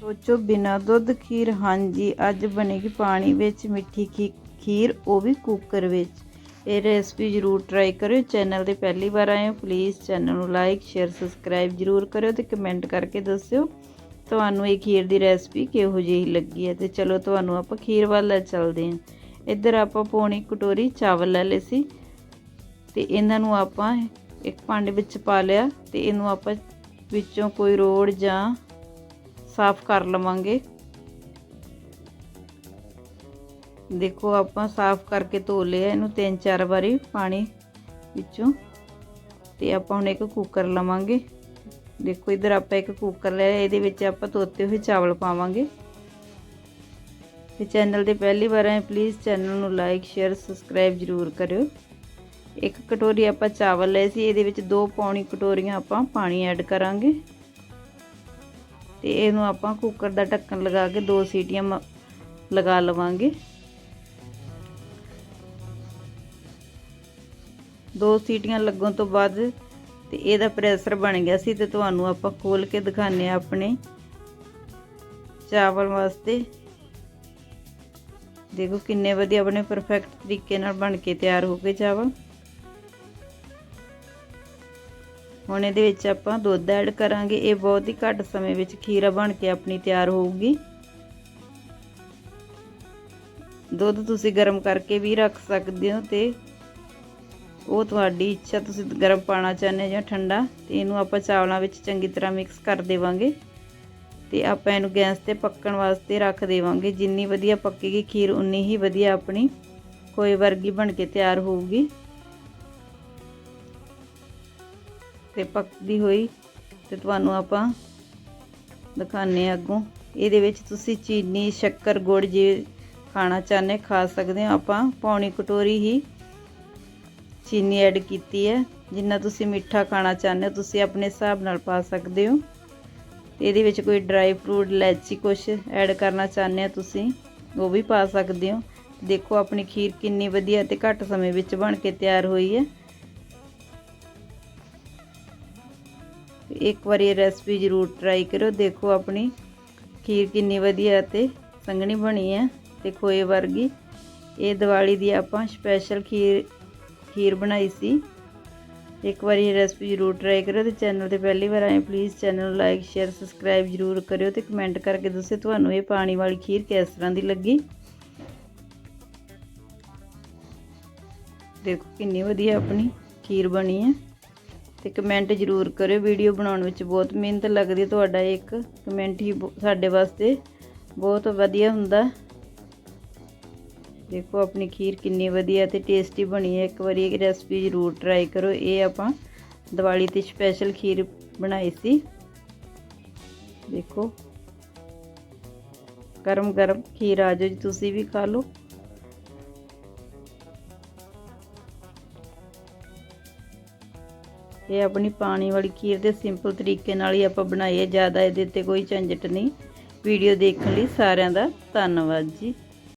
ਸੋਚੋ, ਬਿਨਾ ਦੁੱਧ ਖੀਰ, ਹਾਂਜੀ, ਅੱਜ ਬਣੇਗੀ ਪਾਣੀ ਵਿੱਚ ਮਿੱਠੀ ਖੀ- ਖੀਰ, ਉਹ ਵੀ ਕੁੱਕਰ ਵਿੱਚ। ਇਹ ਰੈਸਪੀ ਜ਼ਰੂਰ ਟਰਾਈ ਕਰਿਓ, ਚੈਨਲ ਤੇ ਪਹਿਲੀ ਵਾਰ ਆਏ ਹੋ ਪਲੀਜ਼ ਚੈਨਲ ਨੂੰ ਲਾਈਕ ਸ਼ੇਅਰ ਸਬਸਕ੍ਰਾਈਬ ਜ਼ਰੂਰ ਕਰਿਓ ਤੇ ਕਮੈਂਟ ਕਰਕੇ ਦੱਸਿਓ, ਤੁਹਾਨੂੰ ਇਹ ਖੀਰ ਦੀ ਰੈਸਪੀ ਕਿਹੋ ਜਿਹੀ ਲੱਗੀ ਹੈ। ਤੇ ਚਲੋ, ਤੁਹਾਨੂੰ ਆਪਾਂ ਖੀਰ ਵੱਲ ਲੈ ਚੱਲਦੇ ਹਾਂ। ਇੱਧਰ ਆਪਾਂ ਪੌਣੀ ਕਟੋਰੀ ਚਾਵਲ ਲੈ ਲਏ ਸੀ ਤੇ ਇਹਨਾਂ ਨੂੰ ਆਪਾਂ ਇੱਕ ਭਾਂਡੇ ਵਿੱਚ ਪਾ ਲਿਆ ਤੇ ਇਹਨੂੰ ਆਪਾਂ ਵਿੱਚੋਂ ਕੋਈ ਰੋੜ ਜਾਂ ਸਾਫ਼ ਕਰ ਲਵਾਂਗੇ। ਦੇਖੋ, ਆਪਾਂ ਸਾਫ਼ ਕਰਕੇ ਧੋ ਲਿਆ। ਇਹਨੂੰ ਤਿੰਨ ਚਾਰ ਵਾਰੀ ਪਾਣੀ ਵਿੱਚੋਂ। ਤੇ ਆਪਾਂ ਹੁਣ ਇੱਕ ਕੁੱਕਰ ਲਵਾਂਗੇ। ਦੇਖੋ, ਇਧਰ ਆਪਾਂ ਇੱਕ ਕੁੱਕਰ ਲਿਆ। ਇਹਦੇ ਵਿੱਚ ਆਪਾਂ ਧੋਤੇ ਹੋਏ ਚਾਵਲ ਪਾਵਾਂਗੇ। ਤੇ ਚੈਨਲ ਤੇ ਪਹਿਲੀ ਵਾਰ ਆਏ ਪਲੀਜ਼ ਚੈਨਲ ਨੂੰ ਲਾਈਕ ਸ਼ੇਅਰ ਸਬਸਕ੍ਰਾਈਬ ਜ਼ਰੂਰ ਕਰਿਓ। ਇੱਕ ਕਟੋਰੀ ਆਪਾਂ ਚਾਵਲ ਲਏ ਸੀ। ਇਹਦੇ ਵਿੱਚ ਦੋ ਪੌਣੀ ਕਟੋਰੀਆਂ ਆਪਾਂ ਪਾਣੀ ਐਡ ਕਰਾਂਗੇ। ਤੇ ਇਹਨੂੰ ਆਪਾਂ ਕੁੱਕਰ ਦਾ ਢੱਕਣ ਲਗਾ ਕੇ ਦੋ ਸੀਟੀਆਂ ਮ- ਲਗਾ ਲਵਾਂਗੇ। ਦੋ ਸੀਟੀਆਂ ਲੱਗਣ ਤੋਂ ਬਾਅਦ ਤੇ ਇਹਦਾ ਪ੍ਰੈਸ਼ਰ ਬਣ ਗਿਆ ਸੀ ਤੇ ਤੁਹਾਨੂੰ ਆਪਾਂ ਖੋਲ ਕੇ ਦਿਖਾਣੇ ਆ ਆਪਣੇ ਚਾਵਲ ਵਾਸਤੇ। ਦੇਖੋ ਕਿੰਨੇ ਵਧੀਆ ਆਪਣੇ ਪਰਫੈਕਟ ਤਰੀਕੇ ਨਾਲ ਬਣ ਕੇ ਤਿਆਰ ਹੋ ਗਏ ਚਾਵਲ। ਹੁਣ ਇਹਦੇ ਵਿੱਚ ਆਪਾਂ ਦੁੱਧ ਐਡ ਕਰਾਂਗੇ। ਇਹ ਬਹੁਤ ਹੀ ਘੱਟ ਸਮੇਂ ਵਿੱਚ ਖੀਰਾ ਬਣ ਕੇ ਆਪਣੀ ਤਿਆਰ ਹੋਊਗੀ। ਦੁੱਧ ਤੁਸੀਂ ਗਰਮ ਕਰਕੇ ਵੀ ਰੱਖ ਸਕਦੇ ਹੋ ਤੇ ਉਹ ਤੁਹਾਡੀ ਇੱਛਾ ਤੁਸੀਂ ਗਰਮ ਪਾਣਾ ਚਾਹੁੰਦੇ ਜਾਂ ਠੰਡਾ, ਤੇ ਇਹਨੂੰ ਆਪਾਂ ਚਾਵਲਾਂ ਵਿੱਚ ਚੰਗੀ ਤਰ੍ਹਾਂ ਮਿਕਸ ਕਰ ਦੇਵਾਂਗੇ। ਤੇ ਆਪਾਂ ਇਹਨੂੰ ਗੈਸ ਤੇ ਪੱਕਣ ਵਾਸਤੇ ਰੱਖ ਦੇਵਾਂਗੇ। ਜਿੰਨੀ ਵਧੀਆ ਪੱਕੇਗੀ ਖੀਰ, ਉਨੀ ਹੀ ਵਧੀਆ ਆਪਣੀ ਕੋਈ ਵਰਗੀ ਬਣ ਕੇ ਤਿਆਰ ਹੋਊਗੀ। ਤੇ ਪੱਕਦੀ ਹੋਈ ਤੇ ਤੁਹਾਨੂੰ ਆਪਾਂ ਦਿਖਾਣੇ ਅੱਗੋਂ। ਇਹਦੇ ਵਿੱਚ ਤੁਸੀਂ ਚੀਨੀ, ਸ਼ੱਕਰ, ਗੁੜ ਜੇ ਖਾਣਾ ਚਾਹੁੰਦੇ, ਖਾ ਸਕਦੇ ਹੋ ਆਪਾਂ। ਪੌਣੀ ਕਟੋਰੀ ਹੀ ਚੀਨੀ ਐਡ ਕੀਤੀ ਹੈ। ਜਿੰਨਾ ਤੁਸੀਂ ਮਿੱਠਾ ਖਾਣਾ ਚਾਹੁੰਦੇ ਹੋ, ਤੁਸੀਂ ਆਪਣੇ ਹਿਸਾਬ ਨਾਲ ਪਾ ਸਕਦੇ ਹੋ। ਇਹਦੇ ਵਿੱਚ ਕੋਈ ਡਰਾਈ ਫਰੂਟ ਲੈਚੀ ਕੁਛ ਐਡ ਕਰਨਾ ਚਾਹੁੰਦੇ ਹੋ ਤੁਸੀਂ, ਉਹ ਵੀ ਪਾ ਸਕਦੇ ਹੋ। ਦੇਖੋ, ਆਪਣੀ ਖੀਰ ਕਿੰਨੀ ਵਧੀਆ ਤੇ ਘੱਟ ਸਮੇਂ ਵਿੱਚ ਬਣ ਕੇ ਤਿਆਰ ਹੋਈ ਹੈ। ਇੱਕ ਵਾਰੀ ਇਹ ਰੈਸਪੀ ਜ਼ਰੂਰ ਟਰਾਈ ਕਰੋ ਦੇਖੋ ਆਪਣੀ ਖੀਰ ਕਿੰਨੀ ਵਧੀਆ ਤੇ ਸੰਘਣੀ ਬਣੀ ਹੈ ਤੇ ਖੋਏ ਵਰਗੀ। ਇਹ ਦੀਵਾਲੀ ਦੀ ਆਪਾਂ ਸਪੈਸ਼ਲ ਖੀਰ ਖੀਰ ਬਣਾਈ ਸੀ। ਇੱਕ ਵਾਰੀ ਇਹ ਰੈਸਪੀ ਜ਼ਰੂਰ ਟਰਾਈ ਕਰਿਓ ਤੇ ਚੈਨਲ ਤੇ ਪਹਿਲੀ ਵਾਰ ਆਏ ਪਲੀਜ਼ ਚੈਨਲ ਨੂੰ ਲਾਈਕ ਸ਼ੇਅਰ ਸਬਸਕ੍ਰਾਈਬ ਜ਼ਰੂਰ ਕਰਿਓ ਤੇ ਕਮੈਂਟ ਕਰਕੇ ਦੱਸਿਓ ਤੁਹਾਨੂੰ ਇਹ ਪਾਣੀ ਵਾਲੀ ਖੀਰ ਕਿਸ ਤਰ੍ਹਾਂ ਦੀ ਲੱਗੀ। ਦੇਖੋ ਕਿੰਨੀ ਵਧੀਆ ਆਪਣੀ ਖੀਰ ਬਣੀ ਹੈ। ਤੇ ਕਮੈਂਟ ਜ਼ਰੂਰ ਕਰਿਓ। ਵੀਡੀਓ ਬਣਾਉਣ ਵਿੱਚ ਬਹੁਤ ਮਿਹਨਤ ਲੱਗਦੀ ਤੁਹਾਡਾ ਇੱਕ ਕਮੈਂਟ ਹੀ ਬਹੁ- ਸਾਡੇ ਵਾਸਤੇ ਬਹੁਤ ਵਧੀਆ ਹੁੰਦਾ। ਦੇਖੋ, ਆਪਣੀ ਖੀਰ ਕਿੰਨੀ ਵਧੀਆ ਤੇ ਟੇਸਟੀ ਬਣੀ ਹੈ। ਇੱਕ ਵਾਰੀ ਇਹ ਰੈਸਪੀ ਜ਼ਰੂਰ ਟਰਾਈ ਕਰੋ। ਇਹ ਆਪਾਂ ਦੀਵਾਲੀ ਤੇ ਸਪੈਸ਼ਲ ਖੀਰ ਬਣਾਈ ਸੀ। ਦੇਖੋ। ਗਰਮ ਗਰਮ ਖੀਰ ਆ ਜਾਓ ਜੀ। ਤੁਸੀਂ ਵੀ ਖਾ ਲਓ। ਇਹ ਆਪਣੀ ਪਾਣੀ ਵਾਲੀ ਖੀਰ ਦੇ ਸਿੰਪਲ ਤਰੀਕੇ ਨਾਲ ਹੀ ਆਪਾਂ ਬਣਾਈ ਹੈ, ਜ਼ਿਆਦਾ ਇਹਦੇ ਤੇ ਕੋਈ ਝੰਜਟ ਨਹੀਂ। ਵੀਡੀਓ ਦੇਖਣ ਲਈ ਸਾਰਿਆਂ ਦਾ ਧੰਨਵਾਦ ਜੀ।